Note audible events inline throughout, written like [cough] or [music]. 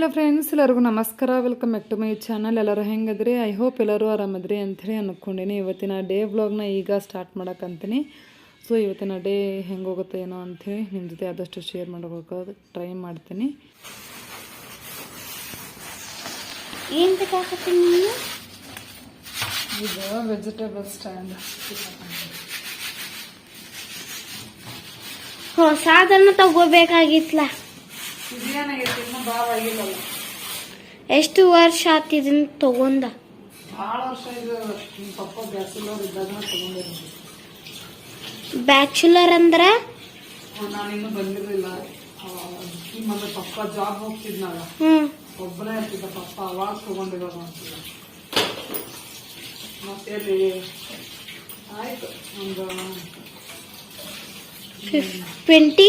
Hello friends ಎಲ್ಲರಿಗೂ ನಮಸ್ಕಾರ. Welcome back to my channel ಎಲ್ಲರೂ ಹೆಂಗದ್ರಿ? ಐ ಹೋಪ್ ಎಲ್ಲರೂ ಆರಾಮದ್ರಿ ಅಂಥೇಳಿ ಅಂದ್ಕೊಂಡೀನಿ ಇವತ್ತಿನ ಡೇ ವ್ಲಾಗ್ನ ಈಗ ಸ್ಟಾರ್ಟ್ ಮಾಡೋಕ್ಕಂತೀನಿ ಸೊ ಇವತ್ತಿನ ಡೇ ಹೆಂಗೆ ಹೋಗುತ್ತೆ ಏನೋ ಅಂಥೇಳಿ ನಿಮ್ಮ ಜೊತೆ ಆದಷ್ಟು ಶೇರ್ ಮಾಡೋಕೆ ಟ್ರೈ ಮಾಡ್ತೀನಿ. ಇದು ವೆಜಿಟೇಬಲ್ ಸ್ಟ್ಯಾಂಡ್ ಹೊಸಾದನ್ನು ತಗೋಬೇಕಾಗಿತ್ಲ ಇದೇನಾಗೈತಿ ಇನ್ನೂ ಭಾಳ ಆಗಿಲ್ಲಲ್ಲ ಎಷ್ಟು ವರ್ಷ ಆತ್ ಇದನ್ನ ತಗೊಂಡ? ಬ್ಯಾಚುಲರ್ ಇದ್ದಾಗ ತೊಗೊಂಡಿರೋದು ಬ್ಯಾಚುಲರ್ ಅಂದ್ರ? ಇನ್ನೂ ಬಂದಿರಲಿಲ್ಲ. ಪಪ್ಪ ಜಾಬ್ ಹೋಗ್ತಿದ್ನಲ್ಲ ಒಬ್ಬನೇ ಇರ್ತಿದ್ದ ಪಪ್ಪ ಅವಾಗ ತಗೊಂಡಿರೋದು ಅಂತಿಲ್ಲ ಮತ್ತೆ ಅಲ್ಲಿ ಆಯ್ತು ಒಂದು ಟ್ವೆಂಟಿ?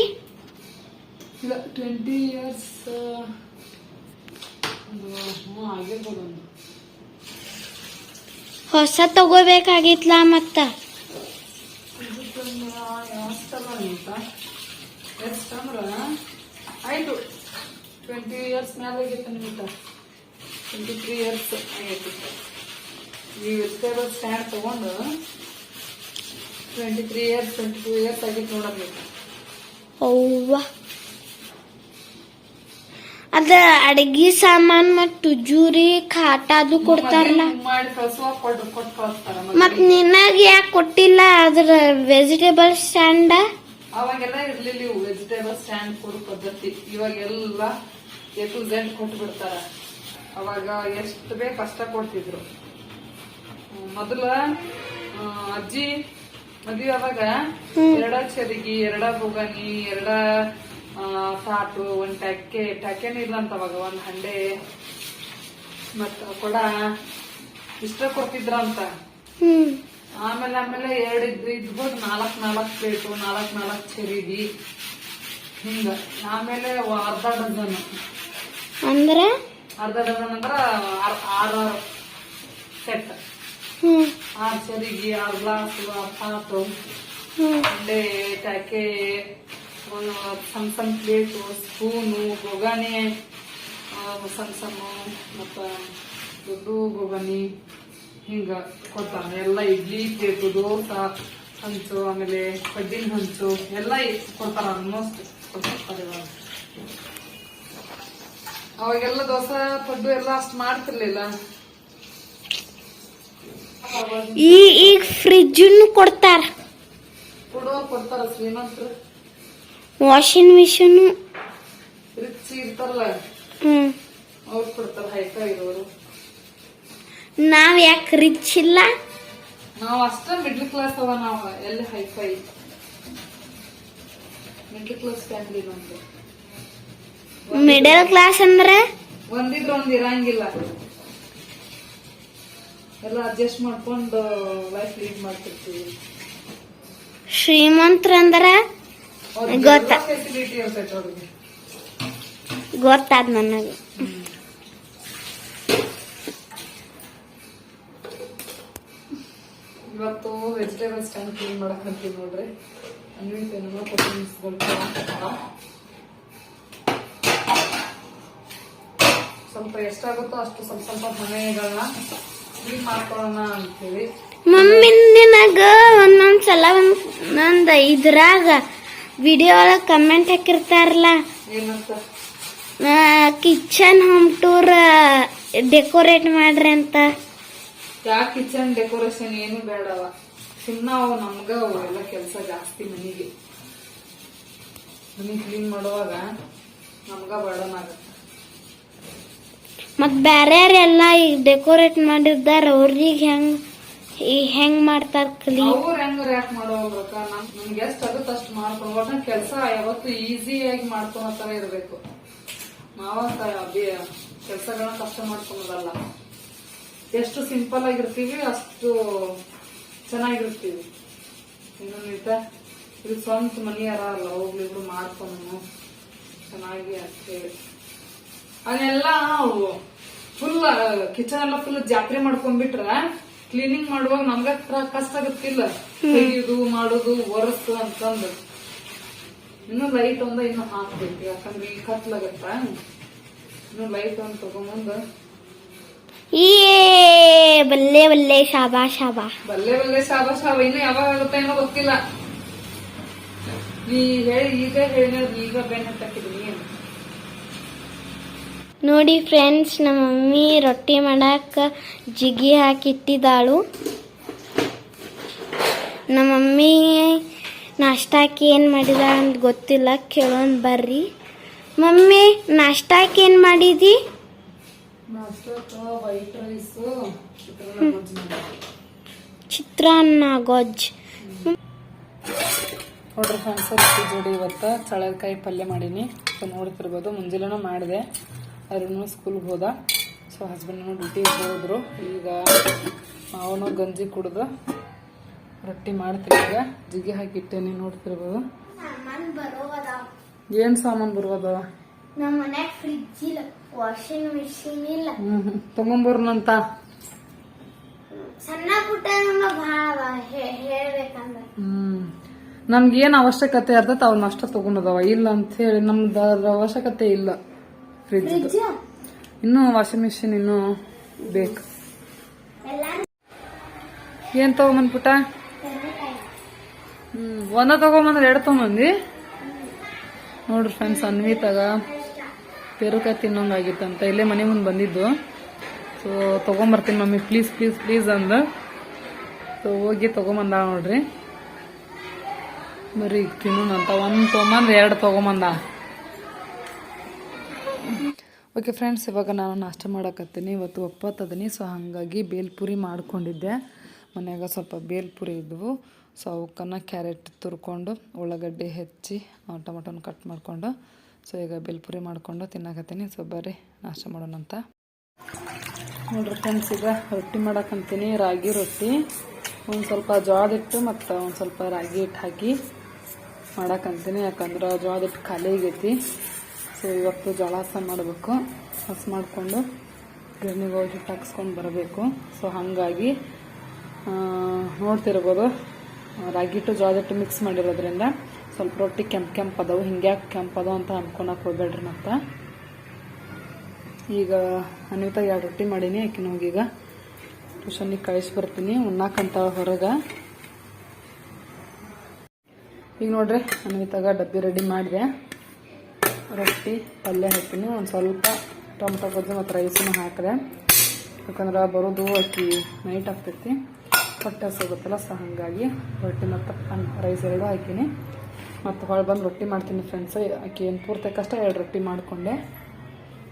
ಇಲ್ಲ ಟ್ವೆಂಟಿ ಇಯರ್ಸ್ ಆಗಿರ್ಬೋದು ಒಂದು. ಹೊಸ ತಗೋಬೇಕಾಗಿತ್ಲ ಮತ್ತ? ಆಯ್ತು. ಟ್ವೆಂಟಿ ಇಯರ್ಸ್ ಮೇಲೆ ಆಗಿತ್ತು ನಿಮಿತ್ತ ಟ್ವೆಂಟಿ ತ್ರೀ ಇಯರ್ಸ್ ಆಗೈತಿ ಈ ವೆಜಿಟೇಬಲ್ ಸ್ಟ್ಯಾಂಡ್ ತಗೊಂಡು twenty three years twenty two years ಆಗಿತ್ತು ನೋಡಬೇಕು. ಅವ್ವ. ಅದ ಅಡಗಿ ಸಾಮಾನ್ ಮತ್ ತುಜೂರಿ ಖಾಟ ಅದು ಕೊಡ್ತಾರಲ್ಲ. ಮತ್ ನಿನ್ನಾಗ ಯಾಕೆ ಕೊಟ್ಟಿಲ್ಲ ಅದ್ರ ವೆಜಿಟೇಬಲ್ ಸ್ಟ್ಯಾಂಡ ಅವಾಗೆಲ್ಲ ಇರ್ಲಿಲ್ಲ ಇವು ವೆಜಿಟೇಬಲ್ ಸ್ಟ್ಯಾಂಡ್ ಕೊಡೋ ಪದ್ಧತಿ. ಇವಾಗೆಲ್ಲ ಎ ಟು ಝೆಡ್ ಕೊಟ್ಟು ಬಿಡ್ತಾರ. ಅವಾಗ ಎಷ್ಟು ಬೇಕು ಅಷ್ಟ ಕೊಡ್ತಿದ್ರು. ಮೊದಲ ಅಜ್ಜಿ ಮದ್ವಿ ಅವಾಗ ಎರಡ ಚರಿಗಿ ಎರಡ ಬೊಗನಿ ಎರಡ ಆ, ಒಂದು ಟಕ್ಕೆ ಟ್ಯಾಕೆನೂ ಇಲ್ಲ ಅಂತ ಅವಾಗ ಒಂದ್ ಹಂಡೆ ಮತ್ತ ಕೊಡ ಇಷ್ಟ ಕೊಡ್ತಿದ್ರಂತ. ಆಮೇಲೆ ಆಮೇಲೆ ಎರಡು ಇದ್ ಇದ್ಬೋದು ನಾಲ್ಕ್ ನಾಲ್ಕ್ ಪ್ಲೇಟು ನಾಲ್ಕ್ ನಾಲ್ಕ್ ಚರಿಗಿ. ಹಿಂಗ ಆಮೇಲೆ ಅರ್ಧ ಡಜನ್. ಅಂದ್ರೆ? ಅರ್ಧ ಡಜನ್ ಅಂದ್ರ ಆರ್- ಆರು ಸೆಟ್. ಆರ್ ಚರಿಗಿ ಆರ್ ಗ್ಲಾಸ್ ಆರ್ ಪಾತು. ಹಂಡೆ ಟಕೆ ಸಣ್ಣ ಸಣ್ಣ ಪ್ಲೇಟು ಸ್ಪೂನು ಗೊಗಾನೆ ಸಣ್ಣ ಸಣ್ಣ ಮತ್ತು ದೊಡ್ಡ ಗೊಗಾನಿ ಹಿಂಗೆ ಕೊಡ್ತಾರ ಎಲ್ಲ ಇಡ್ಲಿ ಪ್ಲೇಟು ದೋಸೆ ಹಂಚು ಆಮೇಲೆ ಕಡ್ಡಿನ ಹಂಚು ಎಲ್ಲ ಕೊಡ್ತಾರ ಆಲ್ಮೋಸ್ಟ್ ಕೊಡ್ತಾರೆ ಇವಾಗ. ಅವಾಗೆಲ್ಲ ದೋಸೆ ಪಡ್ಡು ಎಲ್ಲ ಅಷ್ಟು ಮಾಡ್ತಿರ್ಲಿಲ್ಲ. ಈಗ ಫ್ರಿಜ್ ಕೊಡ್ತಾರ. ಕೊಡುವ ಕೊಡ್ತಾರ ಶ್ರೀಮಂತರು. ವಾಷಿಂಗ್ ಮಿಷಿನ್ ರಿಚ್ ಇರ್ತಾರಲ್ಲ ಹ್ಮ್. ಅವ್ರು ಕೊಡ್ತಾರ ಹೈಫೈ ಇರೋರು ನಾವ್ ಯಾಕೆ ರಿಚ್ ಇಲ್ಲ? ನಾವು ಅಷ್ಟ ಮಿಡ್ಲ್ ಕ್ಲಾಸ್ ಅವ ನಾವು ಎಲ್ಲಿ hi fi middle class family ನಮ್ದು. ಮಿಡಲ್ ಕ್ಲಾಸ್ ಅಂದ್ರೆ? ಒಂದಿದ್ರ ಒಂದ್ ಇರಂಗಿಲ್ಲ. ಎಲ್ಲ ಅಡ್ಜಸ್ಟ್ ಮಾಡ್ಕೊಂಡು ಲೈಫ್ ಲೀಡ್ ಮಾಡ್ತಿರ್ತೀವಿ. ಶ್ರೀಮಂತ್ರ ಅಂದ್ರ? ಗೊತ್ತ. ಗೊತ್ತಾದ್ ನನಗೆ. ಇವತ್ತು ವೆಜಿಟೇಬಲ್ ಸ್ಟ್ಯಾಂಡ್ ಕ್ಲೀನ್ ಮಾಡಕ್ ಅಂತೀವಿ ನೋಡ್ರಿ. ಅನ್ವಿತ ಏನೋ ಕೊಟ್ಟಿನ್ಸ್ಗಳು ಸ್ವಲ್ಪ ಎಷ್ಟಾಗುತ್ತೋ ಅಷ್ಟು ಸ್ವಲ್ಪ ಸ್ವಲ್ಪ ಮನೆಗಳನ್ನ ಕ್ಲೀನ್ ಮಾಡ್ಕೊಳ್ಳೋಣ ಅಂತೀವಿ. ಮಮ್ಮಿ ನಿನಗ ಒಂದೊಂದ್ಸಲ ಒಂದೊಂದ್ ಇದ್ರಾಗ ವಿಡಿಯೋ ಒಳಗೆ ಕಮೆಂಟ್ ಹಾಕಿರ್ತಾರಲ್ಲ? ಕಿಚನ್ ಹೋಮ್ ಟೂರ್ ಡೆಕೋರೇಟ್ ಮಾಡ್ರಿ ಅಂತ. ಯಾ ಕಿಚನ್ ಡೆಕೋರೇಷನ್ ಏನು ಬೇಡವ. ಸುಮ್ಮನೆ ಅವು ನಮ್ಗ ಕೆಲಸ ಜಾಸ್ತಿ ಮನೆಗೆ. ಮನೆ ಕ್ಲೀನ್ ಮಾಡುವಾಗ ನಮ್ಗ ಬರ್ಡನ್ ಆಗತ್ತೆ. ಮತ್ ಬ್ಯಾರ್ಯಾರೆಲ್ಲ ಈಗ ಡೆಕೋರೇಟ್ ಮಾಡಿರ್ತಾರ ಅವ್ರಿಗೆ ಹೆಂಗ್ ಈ ಹೆಂಗ್ ಮಾಡ್ತಾರ ಕಲಿ? ಅವ್ರ ಹೆಂಗ್ ರ್ಯಾಕ್ ನಮ್ ನಮ್ಗೆ ಎಷ್ಟ್ ಅದು ಅಷ್ಟು ಒಟ್ಟ ಕೆಲಸ ಯಾವತ್ತು ಈಸಿಯಾಗಿ ಮಾಡ್ಕೊಳೋ ತರ ಇರ್ಬೇಕು. ನಾವ ಕೆಲಸಗಳನ್ನ ಕಷ್ಟ ಮಾಡ್ಕೊಳೋದಲ್ಲ. ಎಷ್ಟು ಸಿಂಪಲ್ ಆಗಿರ್ತೀವಿ, ಅಷ್ಟು ಚೆನ್ನಾಗಿರ್ತೀವಿ. ಇನ್ನು ನಿಜ ಇದು ಸ್ವಂತ ಮನೆಯಾರ ಅಲ್ಲ ಹೋಗ್ಲಿಬ್ರು ಮಾಡ್ಕೊಂಡು ಚೆನ್ನಾಗಿ ಅಂತ ಹೇಳಿ ಅದೆಲ್ಲ ಫುಲ್ ಕಿಚನ್ ಎಲ್ಲ ಫುಲ್ ಜಾತ್ರೆ ಮಾಡ್ಕೊಂಡ್ಬಿಟ್ರ ಕ್ಲೀನಿಂಗ್ ಮಾಡುವಾಗ ನಮ್ಗ ಕಷ್ಟ ಆಗತ್ತಿಲ್ಲ ತೆಗಿಯೋದು ಮಾಡೋದು ಒರೆಸು ಅಂತಂದು. ಇನ್ನು ಲೈಟ್ ಒಂದ ಇನ್ನು ಹಾಕ್ಬೇಕು. ಯಾಕಂದ್ರೆ ಈಗ ಕತ್ಲಾಗತ್ತ? ಇನ್ನು ಲೈಟ್ ಒಂದ್ ತಗೊಂಬಂದು. ಈ ಬಲ್ಲೆ ಬಲ್ಲೆ ಶಾಬಾ ಶಾಬಾ. ಬಲ್ಲೆ ಬಲ್ಲೆ ಶಾಬಾ ಶಾಬಾ. ಇನ್ನು ಯಾವಾಗ ಆಗುತ್ತೆ ಏನೋ ಗೊತ್ತಿಲ್ಲ. ನೀ ಹೇಳಿ ಈಗ ಹೇಳಿ ಈಗ ಬೆನ್ನ ಹತ್ತಾಕಿದ್ದೀನಿ ನೋಡಿ ಫ್ರೆಂಡ್ಸ್ ನಮ್ಮ ಮಮ್ಮಿ ರೊಟ್ಟಿ ಮಾಡಕ್ಕೆ ಜಿಗಿ ಹಾಕಿಟ್ಟಿದ್ದಾಳು. ನಮ್ಮ ಮಮ್ಮಿ ನಾಷ್ಟಾಕ್ಕೆ ಏನು ಮಾಡಿದ ಅಂತ ಗೊತ್ತಿಲ್ಲ ಕೇಳೋಣ ಬರ್ರಿ. ಮಮ್ಮಿ ನಾಷ್ಟಾಕ್ಕೆ ಏನು ಮಾಡಿದಿ? ಚಿತ್ರಾನ್ನ ಗೊಜ್ಜು ನೋಡ್ರಿ ಫ್ರೆಂಡ್ಸ್ ರೊಟ್ಟಿ ಜೋಡಿ ಇವತ್ತು ಚಳಕಾಯಿ ಪಲ್ಯ ಮಾಡೀನಿ. ನೋಡ್ತಿರ್ಬೋದು ಮುಂಜಾನೆನೂ ಮಾಡಿದೆ. ಅರುಣು ಸ್ಕೂಲ್ಗೆ ಹೋದ. ಸೊ ಹಸ್ಬೆಂಡ್ನೂ ಡ್ಯೂಟಿಗೆ ಹೋದ್ರು. ಈಗ ಅವನು ಗಂಜಿ ಕುಡ್ದು. ರೊಟ್ಟಿ ಮಾಡ್ತೀನಿ ಈಗ. ಜಿಗಿ ಹಾಕಿಟ್ಟೇನೆ ನೋಡ್ತಿರ್ಬೋದು ಏನು ಸಾಮಾನು ಬರುವುದವ ನಮ್ಮ ಮನ್ಯಾಗ ಫ್ರಿಜ್ ಇಲ್ಲ. ವಾಷಿಂಗ್ ಮಿಷಿನ್ ಇಲ್ಲ. ಹ್ಞೂ ಹ್ಞೂ ತೊಗೊಂಬರ್ನಂತ? ಸಣ್ಣ ಪುಟ್ಟ ನಮ್ಮ ಭಾಳ ಹೇಳ್ಬೇಕಂದ್ರೆ. ಹ್ಮ್. ನಮ್ಗೆ ಏನ್ ಅವಶ್ಯಕತೆ ಇರ್ತೈತೆ ಅವ್ನ ಅಷ್ಟ ತಗೊಂಡದವ ಇಲ್ಲ ಅಂತ ಹೇಳಿ ನಮ್ದು ಅವಶ್ಯಕತೆ ಇಲ್ಲ. ಫ್ರಿಜ್ ಇನ್ನು ವಾಷಿಂಗ್ ಮಿಷಿನ್ ಇನ್ನು ಬೇಕು. ಏನ್ ತಗೊಂಬಂದ್ ಪುಟ್ಟ ಹ್ಮ್ ಒಂದ ತಗೊಂಬಂದ್ರೆ ಎರಡು ತಗೊಂಬಂದಿ? ನೋಡ್ರಿ ಫ್ರೆಂಡ್ಸ್ ಅನ್ವಿತಾಗ ಪೇರುಕಾಯಿ ತಿನ್ನೋಂಗಾಗಿತ್ತಂತ. ಇಲ್ಲೇ ಮನೆ ಮುಂದೆ ಬಂದಿದ್ದು. ಸೊ ತಗೊಂಬರ್ತೀನಿ ಮಮ್ಮಿ ಪ್ಲೀಸ್ ಪ್ಲೀಸ್ ಪ್ಲೀಸ್ ಅಂದ. ಸೊ ಹೋಗಿ ತಗೊಂಬಂದ ನೋಡ್ರಿ. ಬರೀ ತಿನ್ನೋಣ ತಿನ್ನೋಣಂತ. ಒಂದು ತೊಗೊಂಬಂದು ಎರಡು ತೊಗೊಂಬಂದ. ಓಕೆ ಫ್ರೆಂಡ್ಸ್ ಇವಾಗ ನಾನು ನಾಷ್ಟ ಮಾಡಕತ್ತೀನಿ. ಇವತ್ತು ಒಪ್ಪತ್ತದನಿ ಸೊ ಹಾಗಾಗಿ ಬೇಲ್ಪುರಿ ಮಾಡ್ಕೊಂಡಿದ್ದೆ. ಮನ್ಯಾಗ ಸ್ವಲ್ಪ ಬೇಲ್ಪುರಿ ಇದ್ವು. ಸೊ ಅವಕ್ಕನ್ನು ಕ್ಯಾರೆಟ್ ತುರ್ಕೊಂಡು, ಉಳ್ಳಾಗಡ್ಡೆ ಹೆಚ್ಚಿ ಟೊಮೊಟೊನ ಕಟ್ ಮಾಡಿಕೊಂಡು ಸೊ ಈಗ ಬೇಲ್ಪುರಿ ಮಾಡಿಕೊಂಡು ತಿನ್ನಕತ್ತೀನಿ. ಸೊ ಬರ್ರಿ, ನಾಷ್ಟ ಮಾಡೋಣಂತ ನೋಡ್ರಿ ಫ್ರೆಂಡ್ಸ್ ಈಗ ರೊಟ್ಟಿ ಮಾಡಕ್ಕಂತೀನಿ ರಾಗಿ ರೊಟ್ಟಿ. ಒಂದು ಸ್ವಲ್ಪ ಜೋಳದ ಹಿಟ್ಟು ಮತ್ತು ಒಂದು ಸ್ವಲ್ಪ ರಾಗಿ ಹಿಟ್ಟು ಹಾಕಿ ಮಾಡಕ್ಕಂತೀನಿ ಯಾಕಂದ್ರೆ ಜೋಳದ ಹಿಟ್ಟು ಖಾಲಿ ಆಗೈತಿ. ಸೊ ಇವತ್ತು ಜಳಾಸ ಮಾಡಬೇಕು. ಹಸ್ ಮಾಡಿಕೊಂಡು ಗಿರಣಿಗೆ ಹೋಗಿ ಹಾಕ್ಸ್ಕೊಂಡು ಬರಬೇಕು. ಸೊ ಹಾಗಾಗಿ ನೋಡ್ತಿರ್ಬೋದು, ರಾಗಿ ಟು ಜೋಳದ ಟು ಮಿಕ್ಸ್ ಮಾಡಿರೋದ್ರಿಂದ ಸ್ವಲ್ಪ ರೊಟ್ಟಿ ಕೆಂಪು ಕೆಂಪು ಅದಾವು. ಹಿಂಗ್ಯಾಕೆ ಕೆಂಪು ಅದಾವ ಅಂತ ಅಂದ್ಕೊಳಕ್ಕೆ ಹೋಗ್ಬೇಡ್ರಿ ಮತ್ತೆ. ಈಗ ಅನಿತಾಗ ಎರಡು ರೊಟ್ಟಿ ಮಾಡೀನಿ, ಆಕಿನ ಈಗ ಟ್ಯೂಷನಿಗೆ ಕಳಿಸಿ ಬರ್ತೀನಿ. ಉಣ್ಣಾಕಂತ ಹೊರಗೆ. ಈಗ ನೋಡ್ರಿ ಅನ್ವಿತಾಗ ಡಬ್ಬಿ ರೆಡಿ ಮಾಡಿದೆ. ರೊಟ್ಟಿ, ಪಲ್ಯ ಹಾಕಿನಿ ಒಂದು ಸ್ವಲ್ಪ ಟೊಮಟೊ ಗೊಜ್ಜು ಮತ್ತು ರೈಸನ್ನು ಹಾಕಿದೆ. ಯಾಕಂದ್ರೆ ಬರೋದು ಅಕ್ಕಿ ನೈಟ್ ಆಗ್ತೈತಿ. ಹೊಟ್ಟೆ ಸಿಗುತ್ತಲ್ಲ, ಸೊ ಹಾಗಾಗಿ ರೊಟ್ಟಿ ಮತ್ತು ಅನ್ನ ರೈಸ್ ಎರಡು ಹಾಕಿನಿ ಮತ್ತು ಹೊಳೆ ಬಂದು ರೊಟ್ಟಿ ಮಾಡ್ತೀನಿ ಫ್ರೆಂಡ್ಸ್ ಆಕಿ ಏನು ಪೂರ್ತಿ ಕಷ್ಟ ಎರಡು ರೊಟ್ಟಿ ಮಾಡಿಕೊಂಡೆ.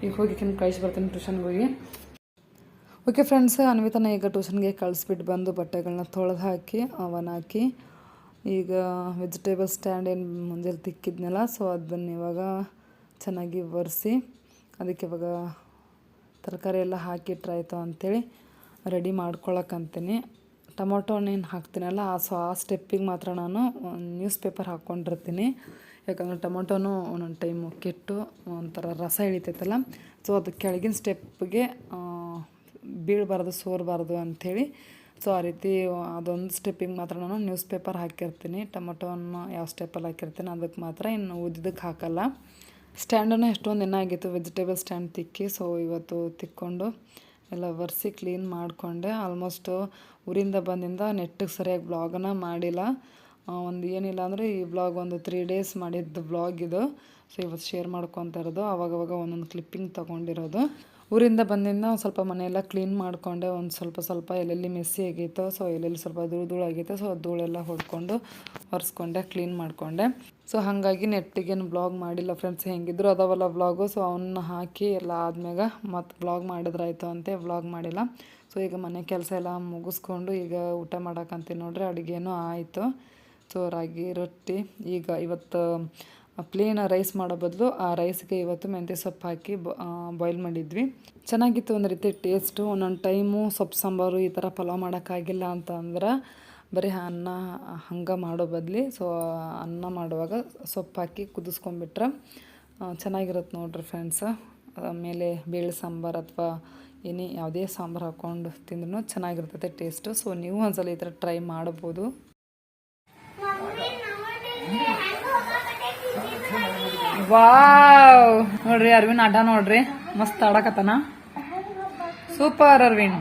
ಈಗ ಹೋಗಿ ಕಿನ್ ಕಳಿಸಿ ಬರ್ತೀನಿ ಟ್ಯೂಷನ್ಗೆ ಹೋಗಿ. ಓಕೆ ಫ್ರೆಂಡ್ಸ್ ಅನ್ವಿತನ ಈಗ ಟ್ಯೂಷನ್ಗೆ ಕಳಿಸ್ಬಿಟ್ಟು ಬಂದು ಬಟ್ಟೆಗಳನ್ನ ತೊಳೆದು ಹಾಕಿ, ಅವನ್ ಹಾಕಿ. ಈಗ ವೆಜಿಟೇಬಲ್ ಸ್ಟ್ಯಾಂಡ್ ಏನು ಮುಂಜಾನೆ ತಿಕ್ಕಿದ್ನಲ್ಲ ಸೊ ಅದನ್ನು ಇವಾಗ ಚೆನ್ನಾಗಿ ಒರೆಸಿ, ಅದಕ್ಕೆ ಇವಾಗ ತರಕಾರಿ ಎಲ್ಲ ಹಾಕಿಟ್ರಾಯ್ತು ಅಂಥೇಳಿ ರೆಡಿ ಮಾಡ್ಕೊಳಕ್ಕಂತೀನಿ. ಟೊಮೊಟೊ ಹಣ್ಣೇನು ಹಾಕ್ತೀನಲ್ಲ, ಆ ಸೊ ಆ ಸ್ಟೆಪ್ಪಿಗೆ ಮಾತ್ರ ನಾನು ನ್ಯೂಸ್ ಪೇಪರ್ ಹಾಕ್ಕೊಂಡಿರ್ತೀನಿ. ಯಾಕಂದ್ರೆ ಟೊಮೊಟೊನೂ ಒಂದೊಂದು ಟೈಮು ಕೆಟ್ಟು ಒಂಥರ ರಸ ಇಳಿತೈತಲ್ಲ ಸೊ ಅದು ಕೆಳಗಿನ ಸ್ಟೆಪ್ಗೆ ಬೀಳಬಾರ್ದು, ಸೋರಬಾರ್ದು ಅಂಥೇಳಿ ಸೊ ಆ ರೀತಿ ಅದೊಂದು ಸ್ಟೆಪ್ಪಿಗೆ ಮಾತ್ರ ನಾನು ನ್ಯೂಸ್ ಪೇಪರ್ ಹಾಕಿರ್ತೀನಿ. ಟೊಮೊಟೊವನ್ನು ಯಾವ ಸ್ಟೆಪ್ಪಲ್ಲಿ ಹಾಕಿರ್ತೀನಿ, ಅದಕ್ಕೆ ಮಾತ್ರ ಇನ್ನು ಉದ್ದಿದ್ದಕ್ಕೆ ಹಾಕಲ್ಲ. ಸ್ಟ್ಯಾಂಡನ್ನು ಎಷ್ಟೊಂದು ದಿನ ಆಗಿತ್ತು ವೆಜಿಟೇಬಲ್ ಸ್ಟ್ಯಾಂಡ್ ತಿಕ್ಕಿ ಸೊ ಇವತ್ತು ತಿಕ್ಕೊಂಡು ಎಲ್ಲ ಒರೆಸಿ ಕ್ಲೀನ್ ಮಾಡಿಕೊಂಡೆ. ಆಲ್ಮೋಸ್ಟು ಊರಿಂದ ಬಂದಿಂದ ನೆಟ್ಟಿಗೆ ಸರಿಯಾಗಿ ಬ್ಲಾಗನ್ನು ಮಾಡಿಲ್ಲ. ಒಂದು ಏನಿಲ್ಲ ಅಂದರೆ ಈ ಬ್ಲಾಗ್ ಒಂದು ತ್ರೀ ಡೇಸ್ ಮಾಡಿದ್ದು ಬ್ಲಾಗ್ ಇದು. ಸೊ ಇವತ್ತು ಶೇರ್ ಮಾಡ್ಕೊತಾ ಇರೋದು, ಅವಾಗವಾಗ ಒಂದೊಂದು ಕ್ಲಿಪ್ಪಿಂಗ್ ತೊಗೊಂಡಿರೋದು. ಊರಿಂದ ಬಂದಿಂದ ಒಂದು ಸ್ವಲ್ಪ ಮನೆಯೆಲ್ಲ ಕ್ಲೀನ್ ಮಾಡಿಕೊಂಡೆ. ಒಂದು ಸ್ವಲ್ಪ ಸ್ವಲ್ಪ ಎಲ್ಲೆಲ್ಲಿ ಮೆಸ್ಸಿ ಆಗಿತ್ತು ಸೊ ಎಲ್ಲೆಲ್ಲಿ ಸ್ವಲ್ಪ ಧೂಳು ಧೂಳು ಆಗೈತೆ ಸೊ ಧೂಳೆಲ್ಲ ಹೊಡ್ಕೊಂಡು ಒರೆಸ್ಕೊಂಡೆ ಕ್ಲೀನ್ ಮಾಡಿಕೊಂಡೆ. ಸೊ ಹಾಗಾಗಿ ನೆಟ್ಟಿಗೇನು ಬ್ಲಾಗ್ ಮಾಡಿಲ್ಲ ಫ್ರೆಂಡ್ಸ್ ಹೆಂಗಿದ್ರು. ಅದಾವಲ್ಲ ಬ್ಲಾಗು ಸೊ ಅವನ್ನ ಹಾಕಿ ಎಲ್ಲ ಆದ್ಮ್ಯಾಗ ಮತ್ತು ಬ್ಲಾಗ್ ಮಾಡಿದ್ರಾಯ್ತು ಅಂತೆ ಬ್ಲಾಗ್ ಮಾಡಿಲ್ಲ. ಸೊ ಈಗ ಮನೆ ಕೆಲಸ ಎಲ್ಲ ಮುಗಿಸ್ಕೊಂಡು ಈಗ ಊಟ ಮಾಡಕ್ಕಂತೀನಿ ನೋಡ್ರಿ, ಅಡುಗೆನೂ ಆಯಿತು. ಸೊ ರಾಗಿ, ರೊಟ್ಟಿ, ಈಗ ಇವತ್ತು ಪ್ಲೇನ್ ರೈಸ್ ಮಾಡೋ ಬದಲು ಆ ರೈಸ್ಗೆ ಇವತ್ತು ಮೆಂತ್ಯ ಸೊಪ್ಪು ಹಾಕಿ ಬಾಯ್ಲ್ ಮಾಡಿದ್ವಿ. ಚೆನ್ನಾಗಿತ್ತು ಒಂದು ರೀತಿ ಟೇಸ್ಟು ಒಂದೊಂದು ಟೈಮು ಸೊಪ್ಪು ಸಾಂಬಾರು ಈ ಥರ ಪಲಾವ್ ಮಾಡೋಕ್ಕಾಗಿಲ್ಲ ಅಂತ ಅಂದ್ರೆ ಬರೀ ಅನ್ನ ಹಂಗೆ ಮಾಡೋ ಬದಲಿ ಸೊ ಅನ್ನ ಮಾಡುವಾಗ ಸೊಪ್ಪು ಹಾಕಿ ಕುದಿಸ್ಕೊಂಬಿಟ್ರೆ ಆ, ಚೆನ್ನಾಗಿರುತ್ತೆ ನೋಡ್ರಿ ಫ್ರೆಂಡ್ಸ್ ಆಮೇಲೆ ಬೇಳೆ ಸಾಂಬಾರು ಅಥವಾ ಏನೇ ಯಾವುದೇ ಸಾಂಬಾರು ಹಾಕ್ಕೊಂಡು ತಿಂದ್ರೂ ಚೆನ್ನಾಗಿರ್ತೈತೆ ಟೇಸ್ಟು ಸೊ ನೀವು ಒಂದ್ಸಲ ಈ ಥರ ಟ್ರೈ ಮಾಡ್ಬೋದು. ವಾವ್ ನೋಡ್ರಿ ಅರ್ವಿನ್ ಅಡ್ಡ ನೋಡ್ರಿ. ಮಸ್ತ್ ಆಡಕತ್ತನ. ಸೂಪರ್ ಅರವಿಂದ್.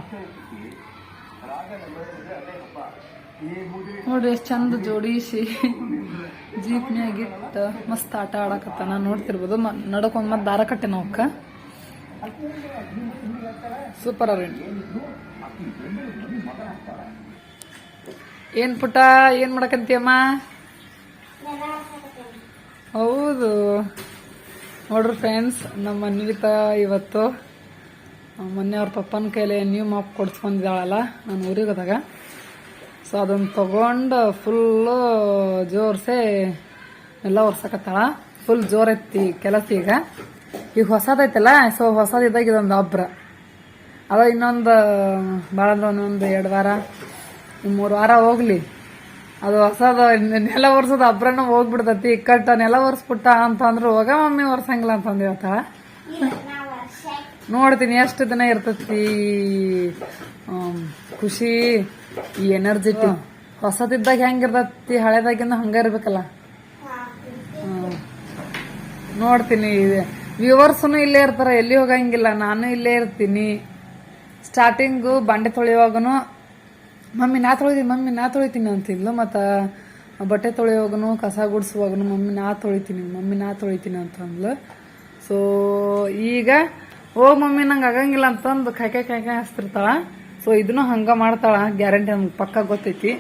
ನೋಡ್ರಿ ಎಷ್ಟು ಚಂದ ಜೋಡಿಸಿ ಜೀಪ್ನ್ಯಾಗಿಟ್ಟ ಮಸ್ತ್ ಆಟ ಆಡಕತ್ತಾನ ನೋಡ್ತಿರ್ಬೋದು ನಡಕೊಂಡ್ ಮತ್ತೆ ದಾರ ಕಟ್ಟೆ ಅವಕ್ಕ ಸೂಪರ್ ಅವ್ರಿ ಏನ್ ಪುಟ ಏನ್ ಮಾಡಕಂತೀಯಮ್ಮ ಹೌದು. ನೋಡ್ರಿ ಫ್ರೆಂಡ್ಸ್ ನಮ್ಮ ಅನ್ವಿತ ಇವತ್ತು ಮೊನ್ನೆ ಅವ್ರ ಪಪ್ಪನ ಕೈಲಿ ನ್ಯೂ ಮಾಪ್ ಕೊಡ್ಸ್ಕೊಂಡಿದ್ದಾಳಲ್ಲ, ನಾನು ಊರಿಗೆ ಹೋದಾಗ. ಸೊ ಅದನ್ನ ತಗೊಂಡು ಫುಲ್ಲು ಜೋರ್ಸೆ ಎಲ್ಲ ಒರ್ಸಕತ್ತಾಳ. ಫುಲ್ ಜೋರ್ ಐತಿ ಕೆಲಸ ಈಗ ಈಗ ಹೊಸದೈತಲ್ಲ ಸೊ ಹೊಸದಿದ್ದಾಗ ಇದೊಂದು ಒಬ್ರ ಅದ ಇನ್ನೊಂದು, ಭಾಳ ಒಂದೊಂದು ಎರಡು ವಾರ ಮೂರು ವಾರ ಹೋಗ್ಲಿ. ಅದು ಹೊಸದ ನೆಲ ಒರ್ಸೋದು ಒಬ್ರನ ಹೋಗ್ಬಿಡ್ತತಿ. ಕಟ್ಟ ನೆಲ ಒರ್ಸ್ಬಿಟ್ಟ ಅಂತ ಅಂದ್ರೆ ಹೋಗ ಮಮ್ಮಿ ಒರ್ಸಂಗಿಲ್ಲ ಅಂತಂದು ಹೇಳ್ತಾಳ. ನೋಡ್ತೀನಿ ಎಷ್ಟು ದಿನ ಇರ್ತತಿ. ಖುಷಿ. ಈ ಎನರ್ಜೆಟಿಕ್ ಹೊಸದಿದ್ದಾಗ ಹೆಂಗಿರ್ತತಿ, ಹಳೇದಾಗಿಂದ ಹಂಗ ಇರ್ಬೇಕಲ್ಲ. ನೋಡ್ತೀನಿ ವ್ಯೂವರ್ಸ್ನು ಇಲ್ಲೇ ಇರ್ತಾರ, ಎಲ್ಲಿ ಹೋಗಂಗಿಲ್ಲ. ನಾನು ಇಲ್ಲೇ ಇರ್ತೀನಿ. ಸ್ಟಾರ್ಟಿಂಗು ಬಂಡೆ ತೊಳೆಯುವಾಗನು, ಮಮ್ಮಿ ನಾ ತೊಳಿತೀನಿ ಮಮ್ಮಿ ನಾ ತೊಳಿತೀನಿ ಅಂತಿದ್ಲು. ಮತ್ತು ಬಟ್ಟೆ ತೊಳೆಯುವಾಗನು, ಕಸ ಗುಡಿಸುವಾಗನು, ಮಮ್ಮಿ ನಾ ತೊಳಿತೀನಿ, ಮಮ್ಮಿ ನಾ ತೊಳಿತೀನಿ ಅಂತಂದ್ಲು. ಸೊ ಈಗ, ಓ ಮಮ್ಮಿ, ನಂಗೆ ಆಗಂಗಿಲ್ಲ ಅಂತಂದು ಕಾಯ್ಕಾಯ್ ಕಾಯ್ಕಾಯ್ ಹಸ್ತಿರ್ತಾಳ. ಸೊ ಇದನ್ನು ಹಂಗ ಮಾಡ್ತಾಳ ಗ್ಯಾರಂಟಿ ನಮ್ಗೆ ಪಕ್ಕ ಗೊತ್ತೈತಿ.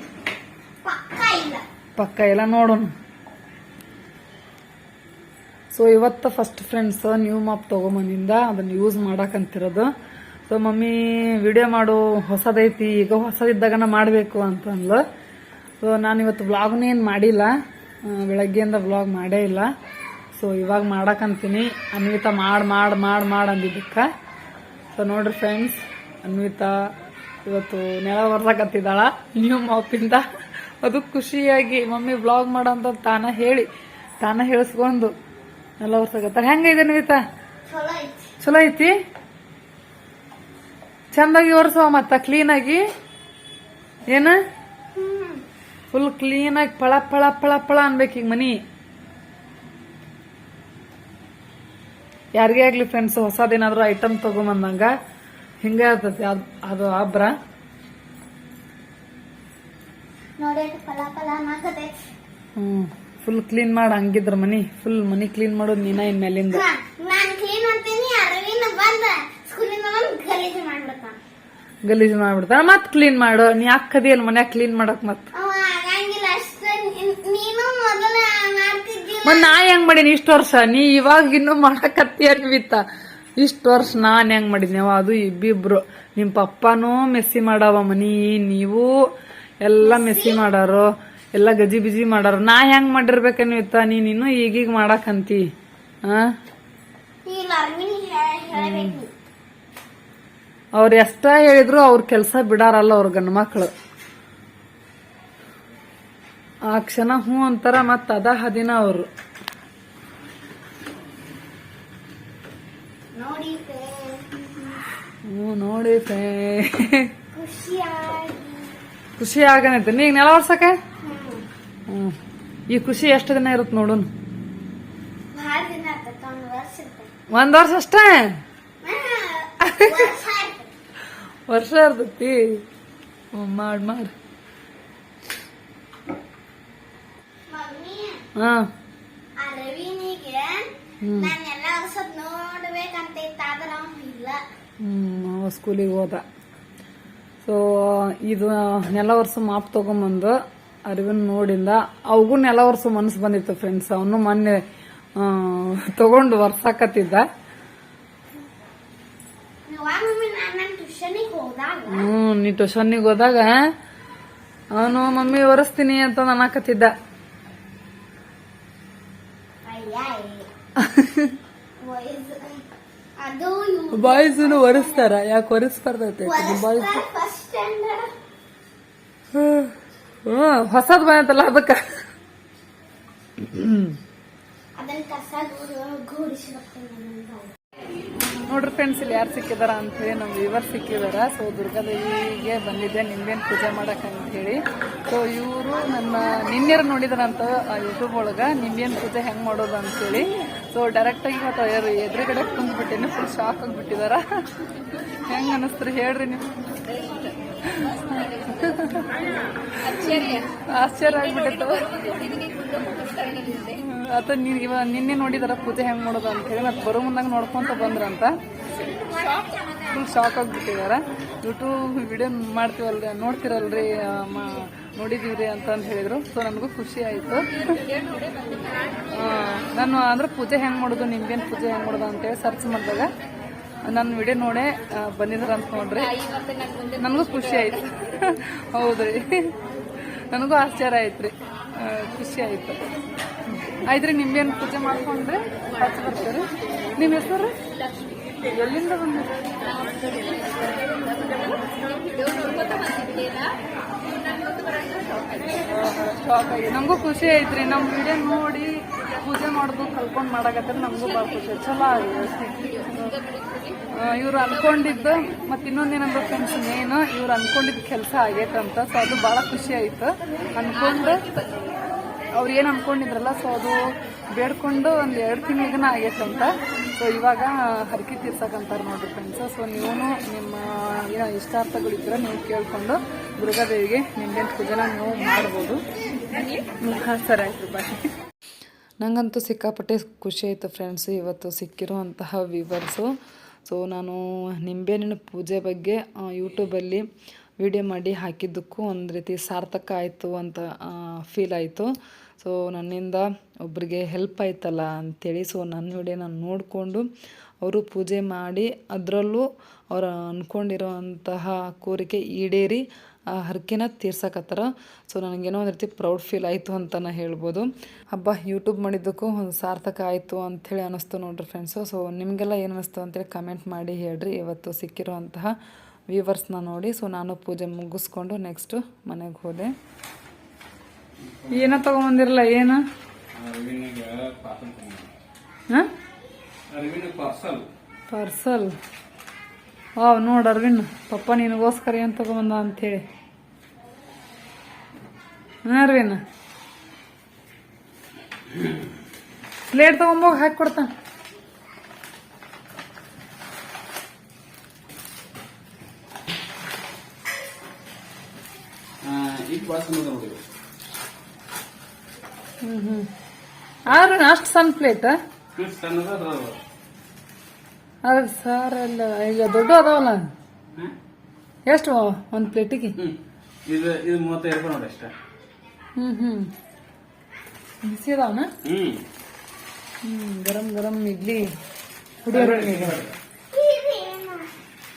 ಪಕ್ಕ ಎಲ್ಲ ನೋಡೋಣ. ಸೊ ಇವತ್ತು ಫಸ್ಟ್ ಫ್ರೆಂಡ್ಸ್ ನ್ಯೂ ಮಾಪ್ ತಗೊಂಬಂದಿಂದ ಅದನ್ನ ಯೂಸ್ ಮಾಡಕಂತಿರೋದು. ಸೊ ಮಮ್ಮಿ ವಿಡಿಯೋ ಮಾಡು ಹೊಸದೈತಿ ಈಗ ಹೊಸದಿದ್ದಾಗನ ಮಾಡಬೇಕು ಅಂತಂದ್ಲು. ಸೊ ನಾನು ಇವತ್ತು ವ್ಲಾಗ್ನ ಏನು ಮಾಡಿಲ್ಲ. ಬೆಳಗ್ಗೆಯಿಂದ ವ್ಲಾಗ್ ಮಾಡೇ ಇಲ್ಲ. ಸೊ ಇವಾಗ ಮಾಡಕಂತೀನಿ. ಅನ್ವಿತಾ ಮಾಡ್ ಮಾಡ್ ಮಾಡ್ ಮಾಡ್ ಅಂದಿದ್ದಕ್ಕೆ. ಸೊ ನೋಡ್ರಿ ಫ್ರೆಂಡ್ಸ್ ಅನ್ವಿತಾ ಇವತ್ತು ನೆಲ ಒರ್ಸಾಕತ್ತಿದ್ದಾಳ. ನ್ಯೂ ಮಾಪಿಂದ ಅದು ಖುಷಿಯಾಗಿ ಮಮ್ಮಿ ಬ್ಲಾಗ್ ಮಾಡೋ ಅಂತ ತಾನ ಹೇಳಿ ತಾನ ಹೇಳಿಸ್ಕೊಂಡು ನೆಲ ಒರ್ಸಕತ್ತಾಳ. ಹೆಂಗೈತೆ ಅನ್ವಿತಾ ಚಲೋ ಐತಿ. ಚಂದಾಗಿ ಒರೆಸುವ ಮತ್ತ ಕ್ಲೀನಾಗಿ ಏನ? ಫುಲ್ ಕ್ಲೀನಾಗಿ ಪಳ ಪಳ ಪಳ ಪಳ ಅನ್ಬೇಕು ಈಗ ಮನಿ. ಯಾರಿಗೇ ಆಗ್ಲಿ ಫ್ರೆಂಡ್ಸ್ ಹೊಸದೇನಾದ್ರೂ ಐಟಮ್ ತಗೊಂಬಂದಂಗ ಹಿಂಗ ಇರ್ತತಿ ಅದು ಅಬ್ರ ಫಲ ಹ್ಮ್ ಕ್ಲೀನ್ ಮಾಡ ಹಂಗಿದ್ರ ಮನಿ. ಫುಲ್ ಮನಿ ಕ್ಲೀನ್ ಮಾಡೋದ್ ನೀನ ಇನ್ ಮೇಲಿಂದ. ಗಲೀಜ್ ಮಾಡ್ಬಿಡ್ತಾನ. ಮತ್ ಕ್ಲೀನ್ ಮಾಡು. ನೀ ಅಕ್ಕದಿಯಲ್ಲ ಮನ್ಯಾಗ ಕ್ಲೀನ್ ಮಾಡಕ್ ಮತ್ ಮತ್ ನಾ ಹೆಂಗ್ ಮಾಡೀನಿ ಇಷ್ಟ ವರ್ಷ? ನೀ ಇವಾಗ ಇನ್ನು ಮಾಡಕತ್ತಿ ಅನ್ವಿತ? ಇಷ್ಟ ವರ್ಷ ನಾನು ಹೆಂಗೆ ಮಾಡಿದ್ನೇವ ಅದು ಇಬ್ಬಿಬ್ರು. ನಿಮ್ಮ ಪಪ್ಪನೂ ಮೆಸ್ಸಿ ಮಾಡವ ಮನಿ ನೀವು ಎಲ್ಲ ಮೆಸ್ಸಿ ಮಾಡಾರು ಎಲ್ಲ ಗಜಿ ಬಿಜಿ ಮಾಡೋರು. ನಾ ಹೆಂಗ್ ಮಾಡಿರ್ಬೇಕನ್ವಿತ ನೀನು ಇನ್ನೂ ಈಗೀಗ ಮಾಡಕಂತಿ. ಹಾಂ ಅವ್ರು ಎಷ್ಟ ಹೇಳಿದ್ರು ಅವ್ರ ಕೆಲಸ ಬಿಡಾರಲ್ಲ ಅವ್ರ ಗಂಡ ಮಕ್ಳು. ಆ ಕ್ಷಣ ಹ್ಞೂ ಅಂತಾರ ಮತ್ತ ಅದ ಹದಿನ ಅವ್ರು. ನೋಡಿ ಹ್ಞೂ ನೋಡಿ ಖುಷಿ ಆಗನೈತೆ ನೀ ನೆಲ ಒರ್ಸಕ ಹ್ಮ್. ಹ್ಮ್. ಈ ಖುಷಿ ಎಷ್ಟು ದಿನ ಇರುತ್ತೆ ಆಗ್ತೈತೆ ಒಂದು ವರ್ಷ ಅಷ್ಟೇ? ವರ್ಷ ಇರ್ತತಿ. ಮಾಡ್ ಮಾಡ್. ಹಾ ಆ ರವಿನಿಗೆ ಹ್ಮ್ ನಾನೆಲ್ಲ ಹೊಸದ್ ನೋಡ್ಬೇಕಂತ ಇತ್ತ ಆದ್ರೆ ಅವ್ನು ಇಲ್ಲ ಹ್ಮ್ ಸ್ಕೂಲಿಗೆ ಹೋದ. ಸೊ ಇದು ನೆಲ ವರ್ಷ ಮಾಪ್ ತಗೊಂಬಂದು ಅರಿವಿನ ನೋಡಿಂದ ಅವಗೂ ನೆಲ ವರ್ಷ ಮನಸ್ಸು ಬಂದಿತ್ತು ಫ್ರೆಂಡ್ಸ್ ಅವನು ಮೊನ್ನೆ ತಗೊಂಡು ವರ್ಸಾಕತ್ತಿದ್ದ ಹ್ಮ್ ನೀ ಟ್ಯೂಷನ್ಗೆ ಹೋದಾಗ ಅವನು ಮಮ್ಮಿ ಒರೆಸ್ತೀನಿ ಅಂತ ಅನ್ನಕತ್ತಿದ್ದ. [laughs] ಬಾಯ್ಸನು ಒರೆಸ್ತಾರ ಯಾಕೆ ಒರೆಸ್ಬಾರ್ದೈತೆ? ಬಾಯ್ಸ್ ಹ್ಮ್ ಹೊಸದ್ ಬಂದಲ್ಲ ಅದಕ್ಕ. ನೋಡ್ರಿ ಫ್ರೆಂಡ್ಸ್ ಇಲ್ಲಿ ಯಾರು ಸಿಕ್ಕಿದಾರ ಅಂತ ಹೇಳಿ ನಮ್ ವಿವರ್ ಸಿಕ್ಕಿದಾರ. ಸೊ ದುರ್ಗಾದೇವಿಗೆ ಬಂದಿದ್ದೆ ನಿಂಬೇನ್ ಪೂಜೆ ಮಾಡಕ್ ಅಂತ ಹೇಳಿ. ಸೊ ಇವರು ನನ್ನ ನಿನ್ನೆರು ನೋಡಿದಾರಂತ ಯೂಟ್ಯೂಬ್ ಒಳಗ ನಿಂಬೇನ್ ಪೂಜೆ ಹೆಂಗ್ ಮಾಡೋದು ಅಂತೇಳಿ ಸೊ ಡೈರೆಕ್ಟ್ ಆಗಿ ಇವತ್ತು ಎದುರುಗಡೆ ಕುಂದ್ಬಿಟ್ಟೇನೆ ಫುಲ್ ಶಾಕ್ ಆಗಿಬಿಟ್ಟಿದಾರ. ಹೆಂಗ ಅನಿಸ್ತ್ರಿ ಹೇಳ್ರಿ ನೀವು. ಆಶ್ಚರ್ಯ ಆಗ್ಬಿಟ್ಟಿತ್ತು. ಅದ ನೀನ್ ಇವಾಗ ನಿನ್ನೆ ನೋಡಿದಾರ ಪೂಜೆ ಹೆಂಗ್ ಮಾಡೋದು ಅಂತ ಹೇಳಿ, ಮತ್ತೆ ಬರೋ ಮುಂದಾಗ ನೋಡ್ಕೊಂತ ಬಂದ್ರಂತ ಫುಲ್ ಶಾಕ್ ಆಗ್ಬಿಟ್ಟಿದಾರ. ಯೂಟ್ಯೂಬ್ ವಿಡಿಯೋ ಮಾಡ್ತೀವಲ್ರಿ, ನೋಡ್ತಿರಲ್ರಿ ಆ, ಮ- ನೋಡಿದೀವ್ರಿ ಅಂತ ಅಂತ ಹೇಳಿದ್ರು. ಸೊ ನನಗೂ ಖುಷಿ ಆಯ್ತು. ನಾನು ಅಂದ್ರೆ ಪೂಜೆ ಹೆಂಗ್ ಮಾಡೋದು ನಿಮ್ಗೇನ್ ಪೂಜೆ ಹೆಂಗ್ ಮಾಡೋದು ಅಂತೇಳಿ ಸರ್ಚ್ ಮಾಡಿದಾಗ ನನ್ನ ವಿಡಿಯೋ ನೋಡೇ ಬಂದಿದ್ರು ಅಂತ ನೋಡ್ರಿ. ನನಗೂ ಖುಷಿ ಆಯ್ತು. [laughs] ಹೌದ್ರಿ. ನನಗೂ ಆಶ್ಚರ್ಯ ಆಯ್ತ್ರಿ. ಆ, ಖುಷಿ ಆಯ್ತು. ಆಯ್ತ್ರಿ ನಿಮ್ಗೇನು ಪೂಜೆ ಮಾಡ್ಕೊಂಡ್ರೆ? ನಿಮ್ಮ ಹೆಸರು ಎಲ್ಲಿಂದ ನಮಗೂ ಖುಷಿ ಐತ್ರಿ. ನಮ್ಮ ವಿಡಿಯೋ ನೋಡಿ ಪೂಜೆ ಮಾಡೋದು ಕಲ್ಕೊಂಡು ಮಾಡಕತ್ರ ನಮಗೂ ಭಾಳ ಖುಷಿ. ಚಲೋ ಆಗಿದೆ ಇವ್ರು ಅನ್ಕೊಂಡಿದ್ದು ಮತ್ತೆ ಇನ್ನೊಂದೇನಂದ್ರೆ ಫ್ರೆಂಡ್ಸ್ ಮೇನ್ ಇವ್ರು ಅನ್ಕೊಂಡಿದ್ದ ಕೆಲಸ ಆಗೈತಂತ ಸೊ ಅದು ಭಾಳ ಖುಷಿ ಆಯ್ತು. ಅನ್ಕೊಂಡು ಅವ್ರು ಏನು ಅನ್ಕೊಂಡಿದ್ರಲ್ಲ ಸೊ ಅದು ಬೇಡ್ಕೊಂಡು ಒಂದು ಎರಡು ತಿಂಗಳಿಗನ ಅಂತ. ಸೊ ಇವಾಗ ಹರಕೆ ತೀರ್ಸಕ್ಕಂತಾರೆ ನೋಡ್ರಿ ಫ್ರೆಂಡ್ಸ್ ಸೊ ನೀವು ನಿಮ್ಮ, ಏನು ಇಷ್ಟಾರ್ಥಗಳಿದ್ರೆ ನೀವು ಕೇಳಿಕೊಂಡು ದುರ್ಗಾದೇವಿಗೆ ನಿಂಬೆಂಟು ಪೂಜೆನ ನೀವು ಮಾಡ್ಬೋದು. ಸರಿ ಆಯ್ತು ಬಾಯ್ ನಂಗಂತೂ ಸಿಕ್ಕಾಪಟ್ಟೆ ಖುಷಿ ಆಯಿತು ಫ್ರೆಂಡ್ಸ್ ಇವತ್ತು ಸಿಕ್ಕಿರುವಂತಹ ವಿವರ್ಸು ಸೊ ನಾನು ನಿಂಬೆಹಣ್ಣಿನ ಪೂಜೆ ಬಗ್ಗೆ ಯೂಟ್ಯೂಬಲ್ಲಿ ವಿಡಿಯೋ ಮಾಡಿ ಹಾಕಿದ್ದಕ್ಕೂ ಒಂದು ರೀತಿ ಸಾರ್ಥಕ ಆಯಿತು ಅಂತ ಫೀಲ್ ಆಯಿತು. ಸೊ ನನ್ನಿಂದ ಒಬ್ಬರಿಗೆ ಹೆಲ್ಪ್ ಆಯ್ತಲ್ಲ ಅಂಥೇಳಿ ಸೊ ನನ್ನ ವಿಡಿಯೋ ನಾನು ನೋಡಿಕೊಂಡು ಅವರು ಪೂಜೆ ಮಾಡಿ ಅದರಲ್ಲೂ ಅವರು ಅಂದ್ಕೊಂಡಿರೋಂತಹ ಕೋರಿಕೆ ಈಡೇರಿ, ಆ, ಹರಕೆನ ತೀರ್ಸಕತ್ತಾರ. ಸೊ ನನಗೇನೋ ಒಂದು ರೀತಿ ಪ್ರೌಡ್ ಫೀಲ್ ಆಯಿತು ಅಂತಲೇ ಹೇಳ್ಬೋದು. ಹಬ್ಬ ಯೂಟ್ಯೂಬ್ ಮಾಡಿದ್ದಕ್ಕೂ ಒಂದು ಸಾರ್ಥಕ ಆಯಿತು ಅಂಥೇಳಿ ಅನ್ನಿಸ್ತು ನೋಡ್ರಿ ಫ್ರೆಂಡ್ಸು ಸೊ ನಿಮಗೆಲ್ಲ ಏನು ಅನ್ನಿಸ್ತು ಅಂತೇಳಿ ಕಮೆಂಟ್ ಮಾಡಿ ಹೇಳ್ರಿ. ಇವತ್ತು ಸಿಕ್ಕಿರುವಂತಹ ವ್ಯೂವರ್ಸ್ನ ನೋಡಿ. ಸೊ ನಾನು ಪೂಜೆ ಮುಗಿಸ್ಕೊಂಡು ನೆಕ್ಸ್ಟು ಮನೆಗೆ ಹೋದೆ. ಏನೋ ತೊಗೊಂಬಂದಿರಲ್ಲ ಏನು? ಹಾಂ? ಪಾರ್ಸಲ್ ಪಾರ್ಸಲ್ ವಾವ್ ನೋಡಿ ಅರವಿಂದ್. ಪಪ್ಪ ನಿನಗೋಸ್ಕರ ಏನು ತಗೊಂಬಂದ ಅಂಥೇಳಿ ಹಾಂ ಅರವಿಂದ. ಪ್ಲೇಟ್ ತಗೊಂಬೋಗಿ ಹಾಕಿ ಕೊಡ್ತಾನೆ ನೋಡಿ ಹ್ಞೂ ಆದ್ರೆ ಅಷ್ಟು ಸಣ್ಣ ಪ್ಲೇಟ್ ಸಣ್ಣದ. ಅದ್ರ ಸಾರ್ ಅಲ್ಲ ಈಗ ದೊಡ್ಡ ಅದಾವಲ್ಲ? ಹ್ಮ್? ಎಷ್ಟು ಒಂದು ಪ್ಲೇಟಿಗೆ ಹ್ಮ್. ಇದು ಇದು ಮೂವತ್ತೈದು ರೂಪಾಯಿ ನೋಡಿ ಅಷ್ಟೇ. ಹ್ಞೂ ಹ್ಞೂ ಬಿಸಿ ಅದಾವನ? ಹ್ಮ್. ಹ್ಞೂ ಗರಂ ಗರಂ ಇಡ್ಲಿ.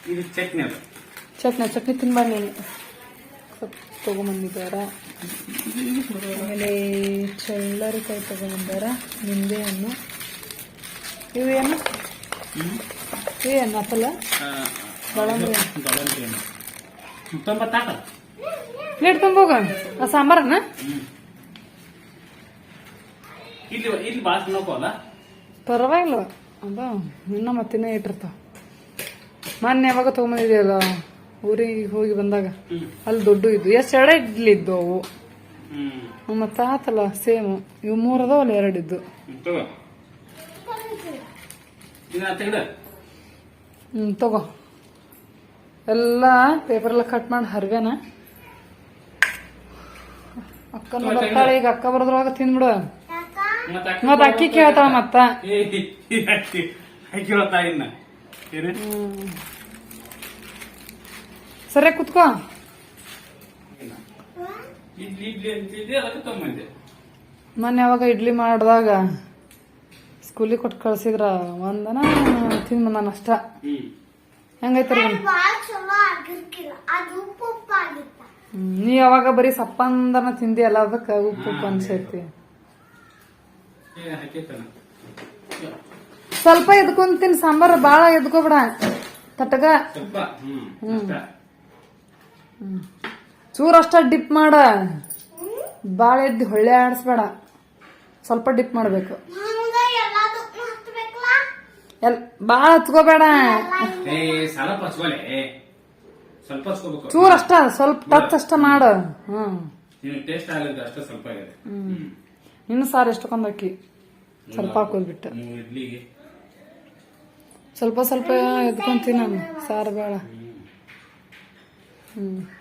ಇದು ಚಟ್ನಿ ಅದು. ಚಟ್ನಿ ಚಟ್ನಿ ತಿನ್ಬಾರ ನೀನು. ಸ್ವಲ್ಪ ತೊಗೊಂಬಂದಿದ್ದಾರ? ಆಮೇಲೆ ಚಳ್ಳರಿಕಾಯಿ ತೊಗೊಂಬಂದಾರ? ನಿಂಬೆ ಹಣ್ಣು. ಇವು ಏನು ಅಪ್ಪಲ್ಲ? ತೊಂಬತ್ತಾಕ ಪ್ಲೇಟ್ ತುಂಬೋಗ? ಆ ತಿನ್ನೋಕಲ್ಲ ಪರವಾಗಿಲ್ಲ. ಅದ ಇನ್ನ ಮತ್ತಿನ್ನ ಇಟ್ಟಿರ್ತಾವ. ಮೊನ್ನೆ ಯಾವಾಗ ತೊಗೊಂಬಂದಿದೆಯಲ್ಲ? ಊರಿಗೆ ಹೋಗಿ ಬಂದಾಗ ಅಲ್ಲಿ ದೊಡ್ಡ ಇದ್ವು. ಎಷ್ಟು ಎರಡು ಇಡ್ಲಿ ಇದ್ದು ಅವು? ನಮ್ಮ ಮತ್ತೆ ಆತಲ್ಲ ಸೇಮ್ ಇವು ಮೂರು ಅದಾವಲ್ಲ ಎರಡು ಇದ್ದು. ಹ್ಮ್, ತಗೋ. ಇದನ್ನ ಹ್ಞೂ ತಗೋ. ಎಲ್ಲ ಪೇಪರ್ ಎಲ್ಲ ಕಟ್ ಮಾಡಿ ಹರ್ವೇನ ಅಕ್ಕನ ನೋಡ್ತಾಳೆ ಈಗ ಅಕ್ಕ ಬರೋದ್ರೊಳಗ ತಿಂದ್ಬಿಡು ಮತ್ತೆ ಅಕ್ಕಿ ಕೇಳ್ತಾಳ ಮತ್ತ. ಹ್ಮ್. ಸರಿ ಕುತ್ಕೋ. ಮೊನ್ನೆ ಯಾವಾಗ ಇಡ್ಲಿ ಮಾಡಿದಾಗ ಸ್ಕೂಲಿಗೆ ಕೊಟ್ಟು ಕಳ್ಸಿದ್ರ ಒಂದನ ತಿಂದ್ ಬಂದಾನ ಅಷ್ಟ. ಹ್ಮ್. ರೀ? ನೀ ಯಾವಾಗ ಬರೀ ಸಪ್ಪಂದನ ತಿಂದಿ ಅಲ್ಲ ಅದಕ್ಕೆ ಉಪ್ಪು ಉಪ್ಪು ಅನ್ಸೈತಿ. ಸ್ವಲ್ಪ ಎದ್ಕೊಂತೀನಿ ಸಾಂಬಾರು ಬಾಳ ಎದ್ಕೋಬಿಡ. ತಟಗ ಹ್ಮ್ ಅಷ್ಟ. ಚೂರ್ ಅಷ್ಟ ಡಿಪ್ ಮಾಡ. ಭಾಳ ಎದ್ದು ಹೊಳ್ಳೆ ಆಡಿಸ್ಬೇಡ. ಸ್ವಲ್ಪ ಡಿಪ್ ಮಾಡ್ಬೇಕು. ಎಲ್ ಬಾಳ ಹಚ್ಕೋಬೇಡ ಚೂರ್ ಅಷ್ಟ ಸ್ವಲ್ಪ ಟಚ್ ಅಷ್ಟ ಮಾಡ. ಹ್ಮ್. ಇನ್ನು ಸಾರು ಎಷ್ಟೊಂದ್ ಅಕ್ಕಿ? ಸ್ವಲ್ಪ ಹಾಕೋದ್ಬಿಟ್ಟು ಸ್ವಲ್ಪ ಸ್ವಲ್ಪ ಎದ್ಕೊಂತೀನಿ ನಾನು ಸಾರು ಬೇಡ. ಹ್ಞೂ